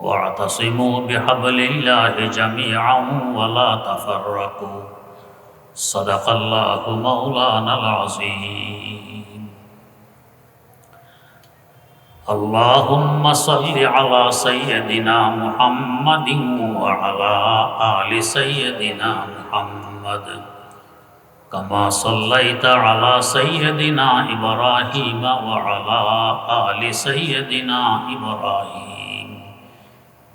واعتصموا بحبل الله جميعا ولا تفرقوا. صدق الله مولانا العظيم. اللهم صل على سيدنا محمد وعلى آل سيدنا محمد. كما صليت على سيدنا إبراهيم وعلى آل سيدنا إبراهيم.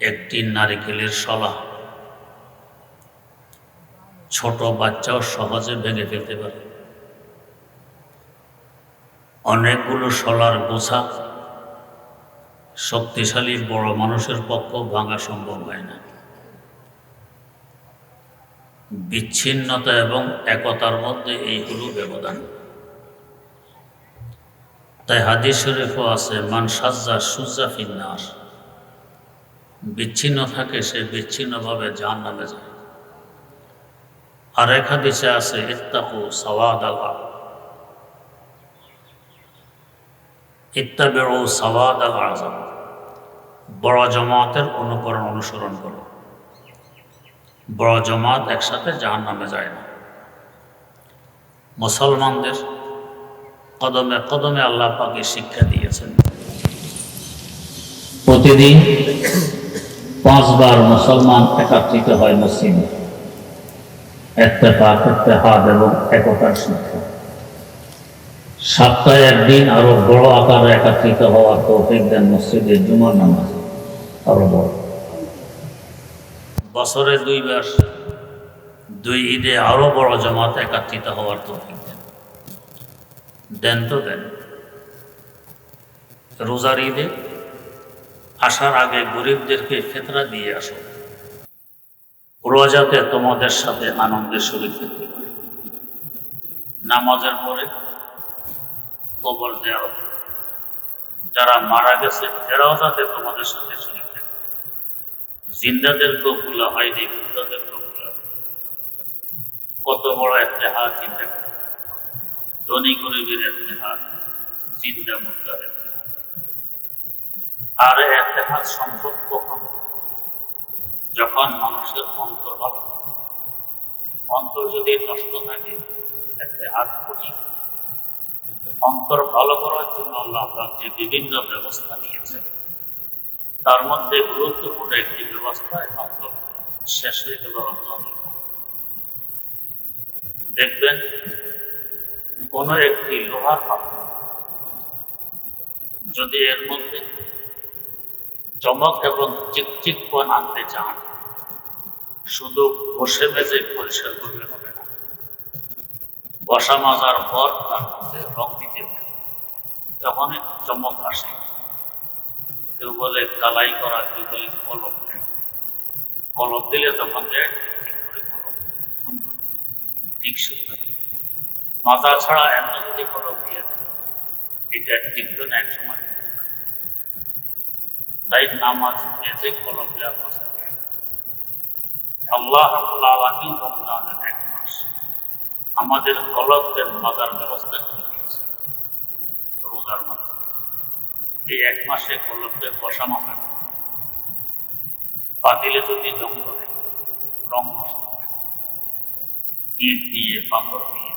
একটি নারিকেলের শলা। ছোট বাচ্চাও সহজে ভেঙে ফেলতে পারে। অনেকগুলো শলার বোঝা শক্তিশালী বড় মানুষের পক্ষ ভাঙা সম্ভব হয় না। বিচ্ছিন্নতা এবং একতার মধ্যে এই হলো ব্যবধান। তাই হাদিস শরীফও আছে, মান সাজ্জা সুজ্জা ফিন্নাস বিচ্ছিন্ন থাকে, সে বিচ্ছিন্নভাবে জাহান নামে যায়। আর এক হাদিসে আছে, ইত্তাকু সওয়াদ আল্লাহ ইত্তাবেড়ো সওয়াদ আল আজম। বড় জমাতের অনুকরণ অনুসরণ করো। বড় জমাত একসাথে জাহান নামে যায় না। মুসলমানদের কদমে কদমে আল্লাহ পাকে শিক্ষা দিয়েছেন। প্রতিদিন পাঁচবার মুসলমান একাত্রিত হয় মসজিদে একটা হাত এবং একতার শিক্ষা সপ্তাহে একদিন আরও বড় আকারে একাত্রিত হওয়ার তৌফিক দেন মসজিদে জুমার নামাজ। আরও বড়। বছরে দুইবার, দুই ঈদে আরও বড় জমাত একাত্রিত হওয়ার তৌফিক দেন। দেন তো দেন। রোজার ঈদে আসার আগে গরিবদেরকে ফেতরা দিয়ে আসো। রোজাতে তোমাদের সাথে আনন্দের শরীর করতে পারে। নামাজের পরে কবর দেওয়া। যারা মারা গেছে, এরাও যাতে তোমাদের সাথে শরীর থাকে জিন্দাদেরকেও ভুলা হয়নি মুদাদেরকেও ভুলা কত বড় একটা হাত চিন্তা করে ধনী গরিবের একটা হাত একটা হাত আর হাত সম্ভব কখন? যখন মানুষের অন্তর অন্তর যদি নষ্ট থাকে হাত কঠিন। অন্তর ভালো করার জন্য আল্লাহ যে বিভিন্ন ব্যবস্থা নিয়েছেন। তার মধ্যে গুরুত্বপূর্ণ একটি ব্যবস্থা একমাত্র শেষ হয়ে গেল দেখবেন, কোন একটি লোহার পাত্র যদি এর মধ্যে চমক এবং চিকচিকপন আনতে চান, শুধু বসে মেজে পরিষ্কার করলে হবে না। বসা মাজার পর তার মধ্যে রং দিতে হবে। তখন চমক আসে। কেউ বলে, কালাই করা কেউ বলে, কলম কলম দিলে তখন ঠিক করে কলম সুন্দর ঠিক সুন্দর মাজা ছাড়া এমন যদি কলম দিয়ে দেয় এটা টিকবে না এক সময় তাই নামাজ নিজে কলম দেওয়া বসতে আল্লাহ রমজানের এক মাস আমাদের কলকের মাদার ব্যবস্থা করে দিয়েছে। রোজার মাধ্যমে। এই এক মাসে পাতিলে যদি জং ধরে, রং নষ্ট ইট দিয়ে, পাথর দিয়ে,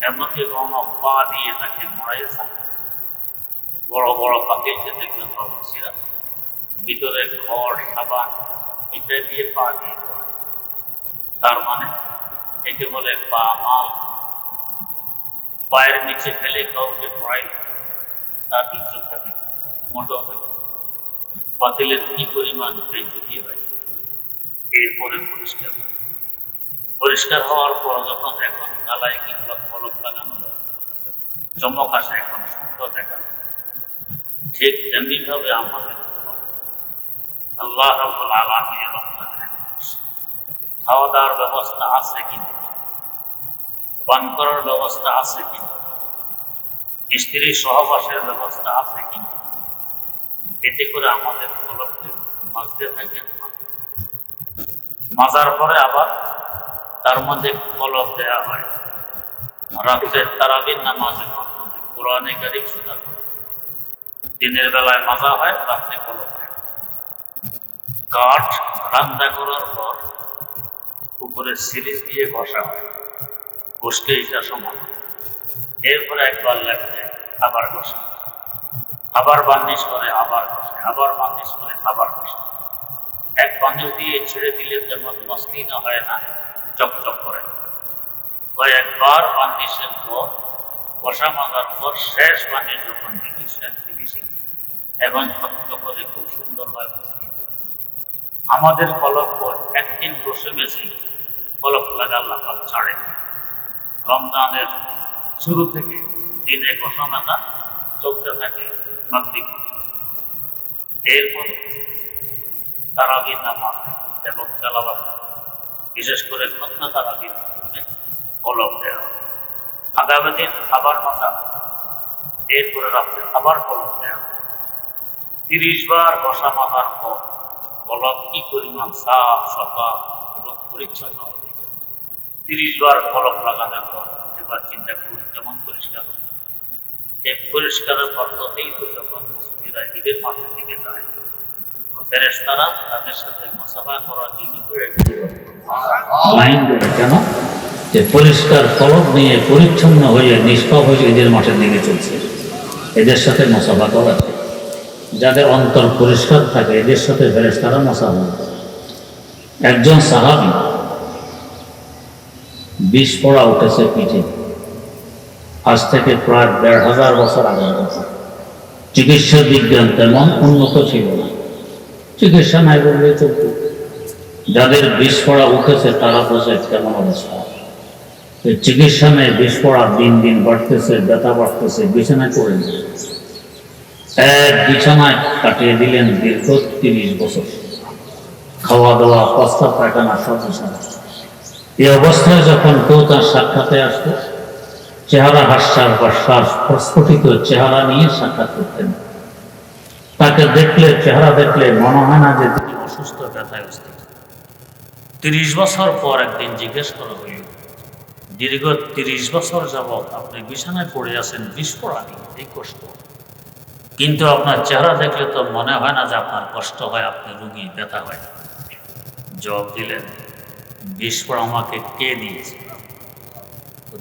এমনকি রং পা দিয়ে তাকে মরাইছে বড় বড় পাখিকে দেখবেন প্রবাসীরা ভিতরে ঘর, সাবান, এটা দিয়ে পা দিয়ে তার মানে একে বলে পা মাল। পায়ের নিচে ফেলে কাউকে ভরাই তার ইজ্জত থাকে মোটো বাতিলের কি পরিমাণ বেঞ্চুকি হয় এরপরে পরিষ্কার পরিষ্কার হওয়ার পর যখন এখন কালাই কিংবা ফলক লাগানো চমক আসে এখন সুন্দর দেখা ঠিক তেমনি ভাবে আমাদের আল্লাহ রাব্বুল আলামিন রমজানের খাওয়া দাওয়ার ব্যবস্থা আছে কিন্তু পান করার ব্যবস্থা আছে কিন্তু স্ত্রী সহবাসের ব্যবস্থা আছে কিন্তু এতে করে আমাদের কলমকে মাজতে থাকে মাজার পরে আবার তার মধ্যে কলম দেয়া হয়। রাত্রে তারাবির মাধ্যমে কোরআনে কারিম সুদা দিনের বেলায় মাজা হয় রাত্রে কলম। কাঠ রান্না করার পর উপরে সিরিজ দিয়ে হয়। এটা সমান এরপরে একবার আবার আবার বার্নিশ করে, আবার আবার বার্নিশ করে, আবার এক দিয়ে ছেড়ে দিলে মসলিন হয় না, চকচক করে। কয়েকবার বার্নিশের পর, কষা মাজার পর শেষ বার্নিশ যখন শেষ ফিনিশিং। এখন চকচক করে খুব সুন্দর হয় আমাদের কলক একদিন বসে বেশি কলক লাগাল্লাহ ছাড়ে রমজানের শুরু থেকে দিনে মাথা চলতে থাকে মাতৃক এরপর তারাবি নামাজ এবং তেলাবাদ বিশেষ করে খতনা তারাবি কলম দেওয়া। আগামী দিন আবার মাথা এরপরে রাত্রে আবার কলম দেওয়া। তিরিশ বার বসা মাথার পর কলম কি পরিমাণ সাফ সফা এবং পরিচ্ছন্ন হবে? তিরিশ বার কলম লাগানোর পর এবার চিন্তা করুন, কেমন পরিষ্কার হবে? এই পরিষ্কারের পদ্ধতিই তো যখন মুসলিরা ঈদের মাঠের দিকে যায় ফেরেস্তারা তাদের সাথে মোসাফা করার জন্য মাইন্ড কেন? যে পরিষ্কার কলম নিয়ে পরিচ্ছন্ন হয়ে নিষ্পাপ হয়ে এদের মাঠের দিকে চলছে। এদের সাথে মশাফা করা যাদের অন্তর পরিষ্কার থাকে, এদের সাথে ফেরেস্তারা মশাফা করে। একজন সাহাবি বিষ পড়া উঠেছে পিঠে। আজ থেকে প্রায় দেড় হাজার বছর আগের কথা। চিকিৎসা বিজ্ঞান তেমন উন্নত ছিল না। চিকিৎসা নাই বললে চলতো। যাদের বিষ পড়া উঠেছে, তারা বোঝে কেমন অবস্থা। চিকিৎসা নেই বিষ পড়া দিন দিন বাড়তেছে, ব্যথা বাড়তেছে, বিছানায় পড়ে এক বিছানায় কাটিয়ে দিলেন দীর্ঘ তিরিশ বছর। খাওয়া দাওয়া প্রস্তাব পায়খানা সব বিছানা এই অবস্থায় যখন কেউ তার সাক্ষাতে আসতো চেহারা হাস্যার বা শ্বাস প্রস্ফুটিত চেহারা নিয়ে সাক্ষাৎ করতেন। তাকে দেখলে, চেহারা দেখলে মনে হয় না যে তিনি অসুস্থ ব্যথায় তিরিশ বছর পর একদিন জিজ্ঞেস করা হইল দীর্ঘ তিরিশ বছর যাবৎ আপনি বিছানায় পড়ে আছেন পড়া এই কষ্ট? কিন্তু আপনার চেহারা দেখলে তো মনে হয় না যে আপনার কষ্ট হয়, আপনি রুগী, ব্যথা হয়। জবাব দিলেন পড়া আমাকে কে দিয়েছে?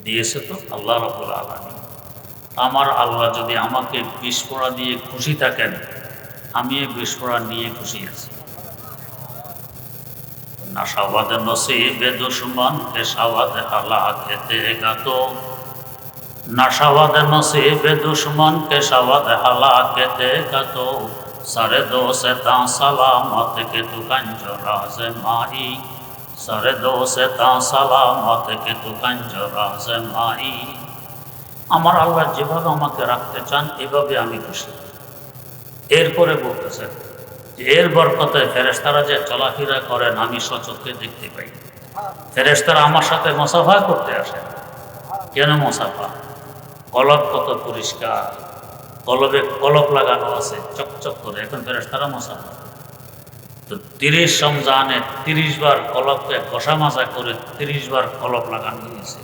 দিয়েছে তো আল্লাহ রবুল আলমী আমার আল্লাহ যদি আমাকে পড়া দিয়ে খুশি থাকেন আমি এই পড়া নিয়ে খুশি আছি। নাশাবাদ নসিবে দুশ্মন, পেশাবাদ আল্লাহ খেতে গাত। পেশাবাদ হালা খেতে গাত সারে দো সে তা। সালামত কে তু কঞ্জ রাজ মাই সারে দো সে তা সালামত কে তু কঞ্জ রাজ মাই আমার আল্লাহ যেভাবে আমাকে রাখতে চান, এভাবে আমি খুশি। এরপরে বলতেছেন এর বরকতে ফেরেস্তারা যে চলাফেরা করেন, আমি সচক্ষে দেখতে পাই। ফেরেস্তারা আমার সাথে মোসাফা করতে আসেন কেন মোসাফা? কলব কত পরিষ্কার? কলবে কলপ লাগানো আছে, চকচক করে। এখন ফেরেস্তারা মশা তো তিরিশ সমজানে তিরিশ বার কলপকে ঘষা মাজা করে তিরিশ বার কলপ লাগানো হয়েছে।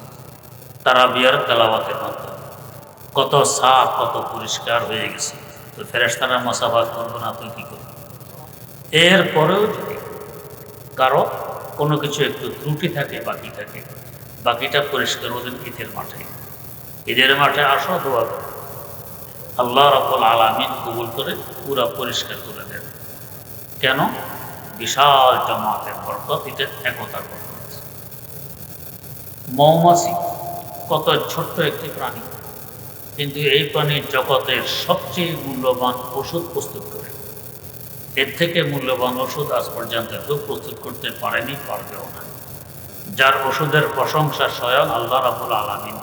তারা বিয়ার তেলাওয়াতের মাধ্যমে। কত সাফ, কত পরিষ্কার হয়ে গেছে। তো ফেরেস্তারা মশাবাদ করব না, তুই কী করবি? এরপরেও যদি কারও কোনো কিছু একটু ত্রুটি থাকে, বাকি থাকে, বাকিটা পরিষ্কার ওদের ঈদের মাঠে। ঈদের মাঠে আসো দোয়া করো আল্লাহ রব্বুল আলামিন কবুল করে পুরা পরিষ্কার করে দেন। কেন? বিশাল জমাতের বরকত এটা একতার বরকত। মৌমাছি, কত ছোট্ট একটি প্রাণী। কিন্তু এই প্রাণীর জগতের সবচেয়ে মূল্যবান ওষুধ প্রস্তুত করে। এর থেকে মূল্যবান ওষুধ আজ পর্যন্ত কেউ প্রস্তুত করতে পারেনি, পারবেও না। যার ওষুধের প্রশংসা স্বয়ং আল্লাহ রাবুল আলমিন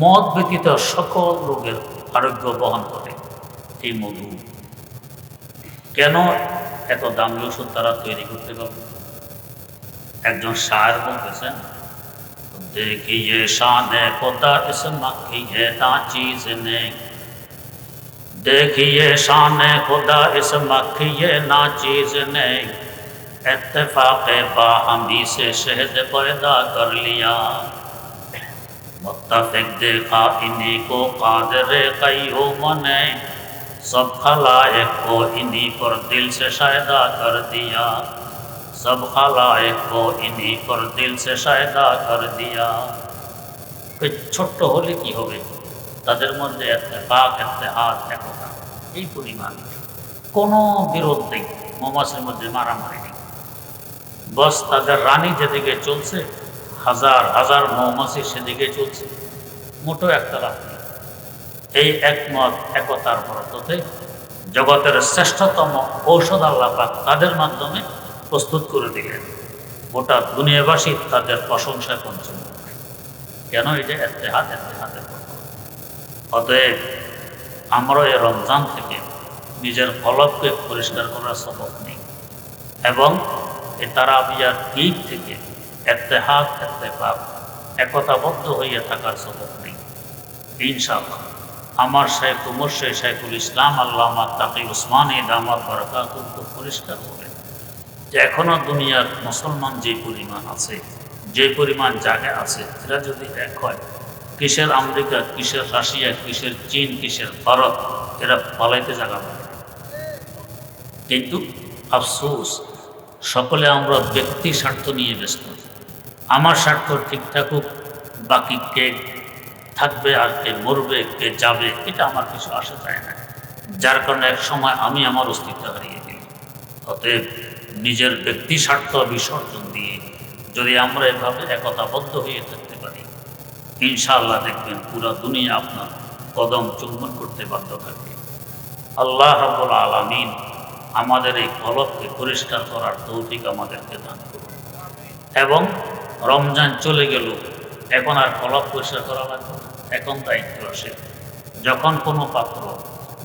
মদ ব্যতীত সকল রোগের আরোগ্য বহন করে। এই মধু। কেন এত দামি ওষুধ তারা তৈরি করতে পারবে একজন শায়ের বলতেছেন, দেখিয়ে শানে কোথা মাখিয়ে না চিজ নেই দেখিয়ে শানে খোদা ইস মাখিয়ে না চিজ নেই اتفاق باہمی سے شہد پیدا کر লিয়া मुत्तफिक देखा इन्हीं को कादर कईयूम ने सब खलायक को इन्हीं पर दिल से शायदा कर दिया सब खलायक को इन्हीं पर दिल से शायदा कर दिया ওই ছোট্ট হলে কি হবে তাদের মধ্যে একটা পাক একটা হাত একতা এই পরিমাণ কোনো বিরোধ নেই মৌমাছির মধ্যে মারামারি নেই বস তাদের রানী যেদিকে চলছে হাজার হাজার মৌমাছি সেদিকে চলছে। মোটো একটা লাভ নেই। এই একমত একতার বরততে জগতের শ্রেষ্ঠতম ঔষধ আল্লাহ পাক তাদের মাধ্যমে প্রস্তুত করে দিলেন। গোটা দুনিয়াবাসী তাদের প্রশংসায় পঞ্চম কেন এটা এতে হাত এতে হাতের অতএব আমরা এই রমজান থেকে নিজের কলবকে পরিষ্কার করার সবক নেই। এবং এ তারাবিয়ার দিক থেকে এতে হাত এতে পাপ একতাবদ্ধ হইয়া থাকার সবক নেই। ইনশাআল্লাহ। আমার শেখ উমর শেখ শেখুল ইসলাম, আল্লামা তাকি উসমান এই দামাত বরকাতুল্লাহ পরিষ্কার করেন যে এখনও দুনিয়ার মুসলমান যে পরিমাণ আছে, যে পরিমাণ জায়গা আছে, এরা যদি এক হয়, কিসের আমেরিকা, কিসের রাশিয়া, কিসের চীন, কিসের ভারত, এরা পালাইতে জায়গা পাবে কিন্তু আফসোস, সকলে আমরা ব্যক্তি স্বার্থ নিয়ে ব্যস্ত। আমার স্বার্থ ঠিক থাকুক, বাকি কে থাকবে আর কে মরবে, কে যাবে, এটা আমার কিছু আসা যায় না। যার কারণে এক সময় আমি আমার অস্তিত্ব হারিয়ে দিই অতএব নিজের ব্যক্তি স্বার্থ বিসর্জন দিয়ে যদি আমরা এভাবে একতাবদ্ধ হয়ে থাকতে পারি, ইনশাআল্লাহ দেখবেন পুরো দুনিয়া আপনার কদম চুম্বন করতে বাধ্য থাকবে। আল্লাহ রাব্বুল আলামিন আমাদের এই কলবকে পরিষ্কার করার তৌফিক আমাদেরকে দান করুন। এবং রমজান চলে গেল, এখন আর কলব পরিষ্কার করা লাগবে এখন দায়িত্ব আসে যখন কোনো পাত্র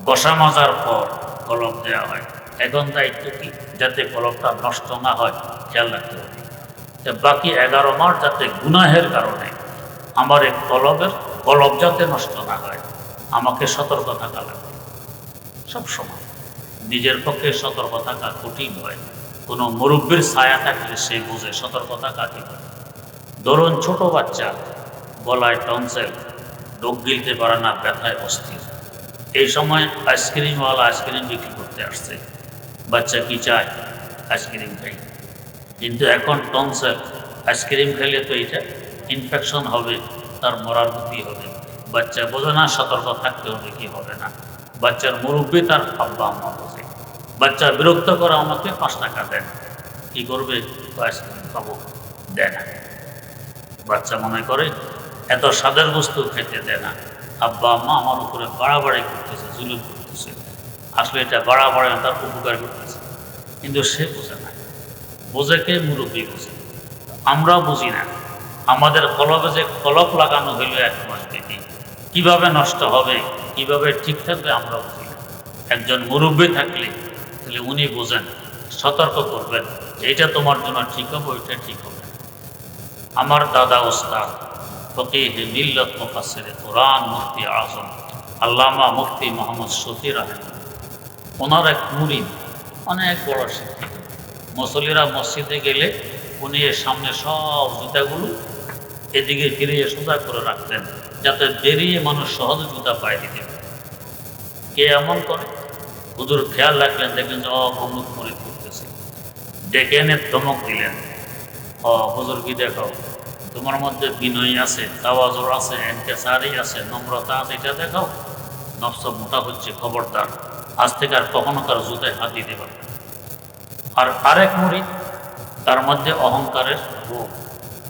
বসা মাজার পর কলব দেওয়া হয়, এখন দায়িত্ব কি? যাতে কলবটা নষ্ট না হয়, খেয়াল রাখতে হবে। বাকি এগারো মাস যাতে গুনাহের কারণে আমার এই কলবের কলব যাতে নষ্ট না হয়, আমাকে সতর্ক থাকা লাগবে। সব সময়। নিজের পক্ষে সতর্ক থাকা কঠিন হয়। কোনো মুরব্বীর ছায়া থাকলে সে বোঝে সতর্কতা কাকে বলে ধরুন ছোট বাচ্চা, গলায় টনসেল ডোক গিলতে পারে না, ব্যথায় অস্থির। এই সময় আইসক্রিমওয়ালা আইসক্রিম বিক্রি করতে আসছে। বাচ্চা কি চায়? আইসক্রিম খাই। কিন্তু এখন টনসেল, আইসক্রিম খেলে তো এটা ইনফেকশন হবে, তার মরার গতি হবে। বাচ্চা বোঝে না, সতর্ক থাকতে হবে কি হবে না। বাচ্চার মুরব্বী তার আব্বা আম্মা বোঝে। বাচ্চা বিরক্ত করে আমাকে পাঁচ টাকা দেন। কি করবে? আইসক্রিম খাব। দেয় না। বাচ্চা মনে করে, এত স্বাদের বস্তু খেতে দেয় না। আব্বা, আম্মা আমার উপরে বাড়াবাড়ি করতেছে, জুলুম করতেছে। আসলে এটা বাড়া বাড়া তার উপকার করতেছে। কিন্তু সে বোঝে না। বোঝে কে? মুরব্বী বোঝে। আমরা বুঝি না। আমাদের কলবে যে কলপ লাগানো হইল এক মাস ব্যাপী কীভাবে নষ্ট হবে, কীভাবে ঠিক থাকবে আমরা বুঝি না। একজন মুরব্বী থাকলে, তাহলে উনি বোঝেন, সতর্ক করবেন এটা তোমার জন্য ঠিক হবে, ওইটা ঠিক হবে। আমার দাদা ওস্তাদ ফকিহ মিল্লত মুফাসসির কোরআন মুফতি আজম, আল্লামা মুফতি মোহাম্মদ শফি রাহেন ওনার এক মুরিদ, অনেক বড় শিক্ষিত। মুসল্লিরা মসজিদে গেলে উনি এর সামনে সব জুতাগুলো এদিকে ফিরিয়ে সোজা করে রাখতেন, যাতে বেরিয়ে মানুষ সহজে জুতা পায়ে দিতে কে এমন করে? হুজুর খেয়াল রাখলেন, দেখলেন যে অমুক মুরিদ করতেছে ডেকে এনে ধমক দিলেন। হুজুর কি দেখো? তোমার মধ্যে বিনয় আছে, তাওয়াজুর আছে, এনকেসারি আছে, নম্রতা আছে, এটা দেখাও নফস মোটা হচ্ছে, খবরদার। আজ থেকে আর কখনো কার জুতায় হাত দিতে পারবে আর আরেক মুড়ি, তার মধ্যে অহংকারের রোগ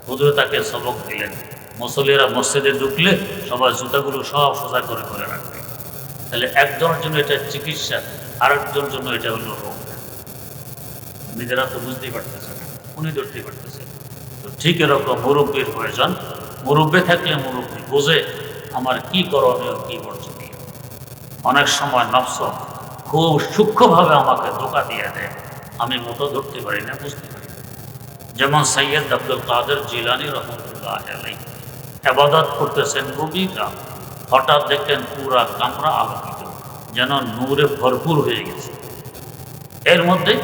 হুজুর তাকে সবক দিলেন। মুসল্লিরা মসজিদে ঢুকলে সবাই জুতাগুলো সব সোজা করে করে রাখবে। তাহলে একজনের জন্য এটা চিকিৎসা, আরেকজনের জন্য এটা হলো রোগ। নিজেরা তো বুঝতেই পারতেছে উনি ধরতেই পারতেছে তো ঠিক এরকম মুরব্বীর প্রয়োজন। মুরব্বী থাকলে মুরব্বী বোঝে আমার কি করণীয়, কি বর্জনীয়। অনেক সময় নফস খুব সূক্ষ্মভাবে আমাকে ধোকা দিয়ে দেয়। আমি মতো ধরতে পারি না, বুঝতে পারি যেমন সৈয়দ আব্দুল কাদের জিলানি রহমতুল্লাহ আলাই আবাদত করতেছেন গভীরা হঠাৎ দেখলেন পুরা কামরা আলোকিত, যেন নূরে ভরপুর হয়ে গেছে। এর মধ্যে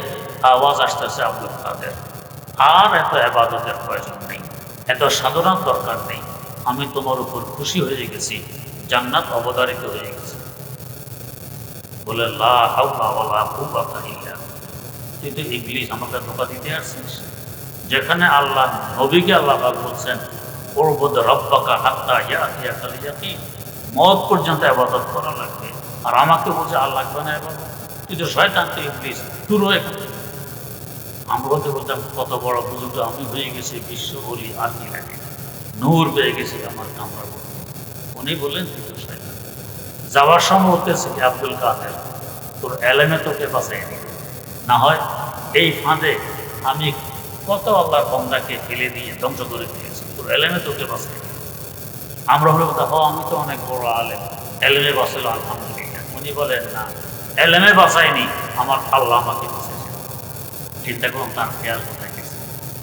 আওয়াজ আসতেছে আব্দুল কাদের। আর এত আবাদতের প্রয়োজন নেই? এত সাধনার দরকার নেই। আমি তোমার উপর খুশি হয়ে গেছি জান্নাত অবতারিত হয়ে গেছে বলে তুই তো ইবলিস, আমাকে ধোকা দিতে আসছিস। যেখানে আল্লাহ, নবীকে আল্লাহ বলছেন ওরবদ রব্বাকা হাত্তা ইয়াতিয়া খালি ইয়াকি মত পর্যন্ত আবাদত করা লাগবে। আর আমাকে বলছে, আল্লাহ লাগবে না আবাদত তুই তো শয়তান, তুই দূর হয়ে এখান থেকে। আমরা হতে বলতাম, কত বড় বুজুর্গ আমি হয়ে গেছি, বিশ্ব বলি আর কি লাগে। নূর পেয়ে গেছি আমার কামরা উনি বললেন, তুই তো যাওয়ার সময় বলতেছে কি আব্দুল কাদের। তোর এলেমে তোকে বাঁচাই দিবে। না হয় এই ফাঁদে আমি কত আল্লাহর বন্দাকে ফেলে দিয়ে ধ্বংস করে দিয়েছি। তোর এলেমে তোকে বাঁচাই দিবে। আমরা হলো কথা হ, আমি তো অনেক বড় আলেম। এলেমে বাঁচল আলহামদুলিল্লাহ। উনি বলেন, না, এলেমে বাঁচায়নি আমার আল্লাহ আমাকে বাঁচাইছে। চিন্তা করুন তার খেয়াল কোথায় গেছে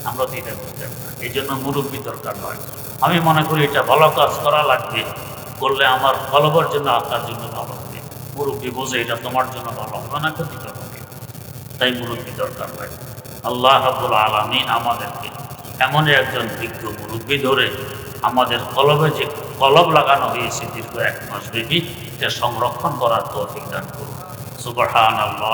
আমরা তো এটা না এই জন্য মুরব্বী দরকার হয় আমি মনে করি এটা ভালো কাজ করা লাগবে। করলে আমার ফলবার জন্য আপনার জন্য ভালো হবে মুরব্বী বোঝে এটা তোমার জন্য ভালো হবে না ক্ষতিকর হবে তাই মুরব্বী দরকার হয় আল্লাহ হাবুল আলমিন আমাদেরকে এমনই একজন বিজ্ঞ মুরব্বী ধরে আমাদের কলবে যে কলব লাগানো হয়েছে দীর্ঘ এক মাস ব্যাপী এটা সংরক্ষণ করার তৌফিক দান করুন সুবহান আল্লাহ